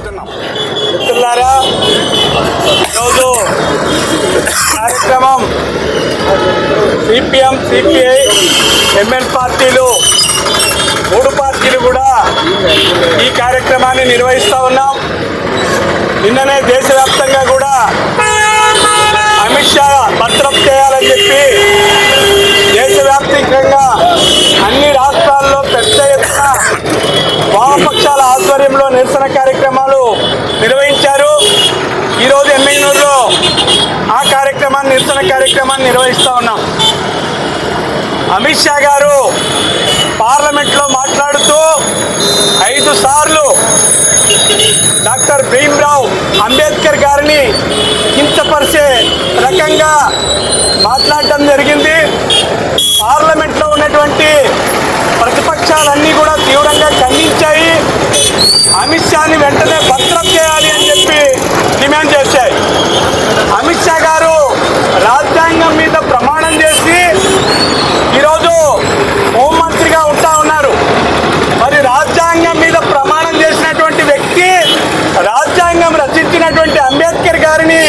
చెప్తున్నాం. మిత్రులారా ఈరోజు కార్యక్రమం సిపిఎం సిపిఐ ఎంఎల్ పార్టీలు మూడు పార్టీలు కూడా ఈ కార్యక్రమాన్ని నిర్వహిస్తూ ఉన్నాం. నిన్ననే దేశవ్యాప్తంగా కూడా అమిత్ షా భద్రం చేయాలని చెప్పి దేశవ్యాప్తంగా అన్ని కార్యక్రమాన్ని నిర్వహిస్తూ ఉన్నాం. అమిత్ షా గారు పార్లమెంట్లో మాట్లాడుతూ ఐదు సార్లు డాక్టర్ భీమ్రావ్ అంబేద్కర్ గారిని కించపరిచే రకంగా మాట్లాడటం జరిగింది. పార్లమెంట్లో ఉన్నటువంటి ప్రతిపక్షాలన్నీ కూడా తీవ్రంగా ఖండించాయి. అమిత్ షాని వెంటనే భద్రం చేయాలి అని చెప్పి డిమాండ్ చేశాయి అమిత్ షా గారు రాజ్యాంగం మీద ప్రమాణం చేసి ఈరోజు హోంమంత్రిగా ఉంటా ఉన్నారు మరి రాజ్యాంగం మీద ప్రమాణం చేసినటువంటి వ్యక్తి రాజ్యాంగం రచించినటువంటి అంబేద్కర్ గారిని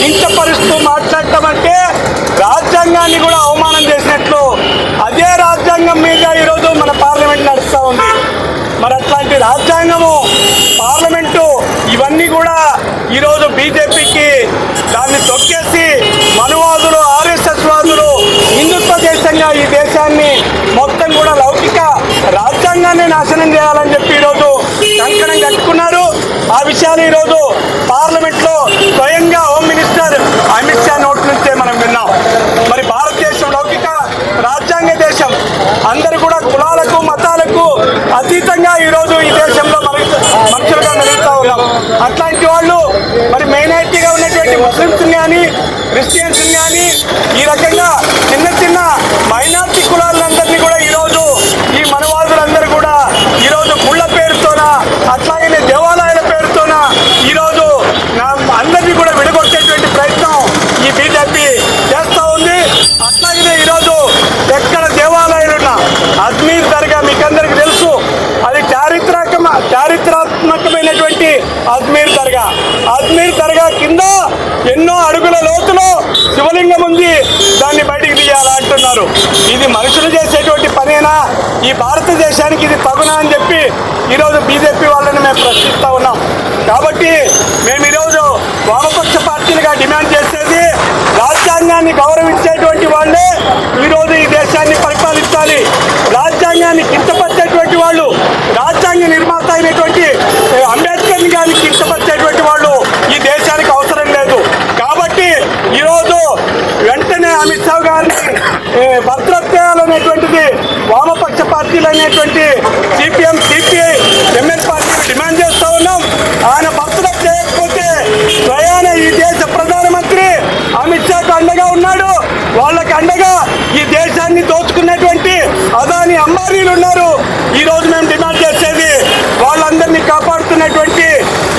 కించపరుస్తూ మాట్లాడటం అంటే రాజ్యాంగాన్ని కూడా అవమానం చేసినట్లు అదే రాజ్యాంగం మీద ఈరోజు మన పార్లమెంట్ నడుస్తూ ఉంది. మరి అట్లాంటి రాజ్యాంగము పార్లమెంటు ఇవన్నీ కూడా ఈరోజు బీజేపీకి దాన్ని తొక్కేసి మనువాదులు ఆర్ఎస్ఎస్ వాదులు హిందుత్వ దేశంగా ఈ దేశాన్ని మొత్తం కూడా లౌకిక రాజ్యాంగాన్ని నాశనం చేయాలని చెప్పి ఈరోజు కంకణం కట్టుకున్నారు. ఆ విషయాలు ఈరోజు పార్లమెంట్లో స్వయంగా హోమ్ మినిస్టర్ అమిత్ షా నోటి నుంచే మనం విన్నాం మరి భారతదేశం లౌకిక రాజ్యాంగ దేశం అందరూ కూడా కులాలకు మతాలకు అతీతంగా ఈరోజు ఈ దేశంలో మరి మనుషులుగా మెలుగుతా ఉన్నాం. అట్లాంటి వాళ్ళు మరి మైనారిటీగా ఉన్నటువంటి ముస్లిమ్స్ కానీ క్రిస్టియన్స్ కానీ ఈ రకంగా చిన్న చిన్న మైనార్టీ కులాలందరినీ కూడా ఈరోజు ఈ మనవాదులందరూ కూడా ఈరోజు గుళ్ళ పేరుతోన అట్లాగే దేవాలయాల పేరుతోన ఈరోజు అందరినీ కూడా విడగొట్టేటువంటి ప్రయత్నం ఈ బీజేపీ చేస్తూ ఉంది. అట్లాగే ఈరోజు ఎక్కడ దేవాలయాలున్నా అజ్మీర్ దర్గా మీకు అందరికి తెలుసు అది చారిత్రక చారిత్రాత్మకమైనటువంటి అజ్మీర్ దర్గా అజ్మీర్ దర్గా కింద ఎన్నో అడుగుల లోతులో శివలింగం ఉంది. దాన్ని బయటికి తీయాలా అంటున్నారు. ఇది మనుషులు చేసేటువంటి పనేనా? ఈ భారతదేశానికి ఇది తగునా అని చెప్పి ఈరోజు బీజేపీ వాళ్ళని మేము ప్రశ్నిస్తూ ఉన్నాం. కాబట్టి మేము ఈరోజు వామపక్ష పార్టీలుగా డిమాండ్ చేసేది రాజ్యాంగాన్ని గౌరవించి వాళ్ళే ఈరోజు ఈ దేశాన్ని పరిపాలించాలి రాజ్యాంగాన్ని కించపరిచేటువంటి వాళ్ళు రాజ్యాంగ నిర్మాత అయినటువంటి ఏ, అంబేద్కర్ గారిని కించపరిచేటువంటి వాళ్ళు ఈ దేశానికి అవసరం లేదు కాబట్టి ఈరోజు వెంటనే అమిత్ షా గారిని ఏ, భద్రం చేయాలనేటువంటిది పార్టీలు అనేటువంటి సిపిఎం సిపిఐ ఎంఎన్ పార్టీలు డిమాండ్ చేస్తూ ఉన్నాం. ఆయన భద్రం చేయకపోతే స్వయాన ఈ దేశ ప్రధానమంత్రి అమిత్ షాకు అండగా ఉన్నాడు. వాళ్ళకి అండగా ఈ దేశాన్ని దోచుకున్నటువంటి అదాని అంబానీలు ఉన్నారు. ఈ రోజు మేము డిమాండ్ చేసేది వాళ్ళందరినీ కాపాడుతున్నటువంటి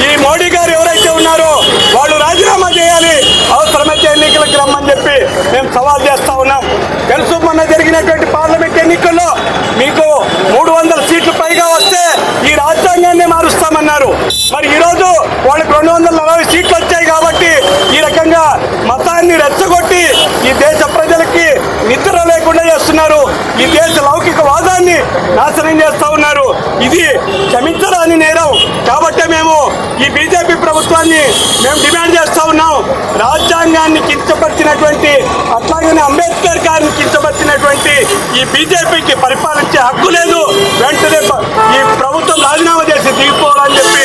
ఈ మోడీ గారు ఎవరైతే ఉన్నారో వాళ్ళు రాజీనామా చేయాలి. అవసరమైతే ఎన్నికలకు రమ్మని చెప్పి మేము సవాల్ చేస్తా ఉన్నాం. తెలుసు మొన్న జరిగినటువంటి పార్లమెంట్ ఎన్నికల్లో మీకు మూడు వందల సీట్లు పైగా వస్తే ఈ రాజ్యాంగాన్ని మారుస్తామన్నారు. మరి ఈరోజు వాళ్ళకి రెండు వందల నలభై సీట్లు వచ్చాయి కాబట్టి ఈ రకంగా మతాన్ని రెచ్చగొట్టి ఈ దేశ ప్రజలకి నిద్ర లేకుండా చేస్తున్నారు. ఈ దేశ లౌకిక వాదాన్ని నాశనం చేస్తా ఉన్నారు. ఇది క్షమించరాని నేరం. కాబట్టి మేము ఈ బీజేపీ ప్రభుత్వాన్ని మేము డిమాండ్ చేస్తా ఉన్నాం. రాజ్యాంగాన్ని కించపరిచినటువంటి అట్లాగనే అంబేద్కర్ గారిని కించపరిచినటువంటి ఈ బీజేపీకి పరిపాలించే హక్కు లేదు. వెంటనే ఈ ప్రభుత్వం రాజీనామా చేసి దిగిపోవాలని చెప్పి